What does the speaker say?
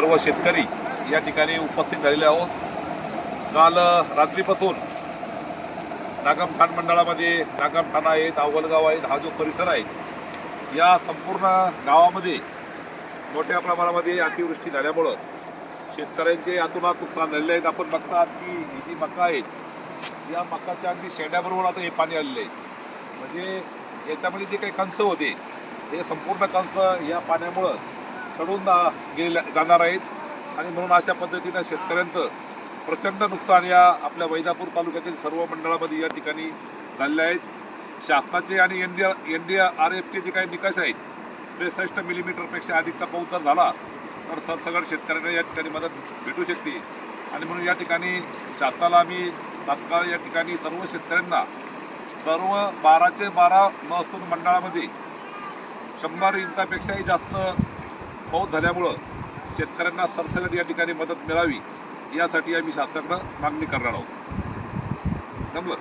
सर्व शेतकरी या ठिकाणी उपस्थित झालेले आहोत. काल रात्रीपासून नागम ठाण मंडळामध्ये नागम ठाणा आहेत अव्वलगाव आहेत हा जो परिसर आहे या संपूर्ण गावामध्ये मोठ्या प्रमाणामध्ये अतिवृष्टी झाल्यामुळं शेतकऱ्यांचे अतोनात नुकसान झालेले आहेत आपण बघतात की ही जी मका आहेत या मकाच्या अगदी शेड्याबरोबर आता हे पाणी आलेलं आहे. म्हणजे याच्यामध्ये जे काही कंस होते हे संपूर्ण कंस या पाण्यामुळं सडून गेलेल्या जाणार आहेत. आणि म्हणून अशा पद्धतीनं शेतकऱ्यांचं प्रचंड नुकसान या आपल्या वैजापूर तालुक्यातील सर्व मंडळामध्ये या ठिकाणी झालेले आहेत शासनाचे आणि N D N D R एफचे जे काही निकष आहेत त्रेसष्ट मिलीमीटरपेक्षा अधिकचा पाऊस जर झाला तर सरसगड शेतकऱ्यांना या ठिकाणी मदत भेटू शकते. आणि म्हणून या ठिकाणी शासनाला आम्ही तात्काळ या ठिकाणी सर्व शेतकऱ्यांना सर्व बाराचे बारा महसूल मंडळामध्ये शंभर इंचापेक्षाही जास्त पाऊस झाल्यामुळं शेतकऱ्यांना सरसगट या ठिकाणी मदत मिळावी यासाठी आम्ही शासनाकडं मागणी करणार आहोत. जमलं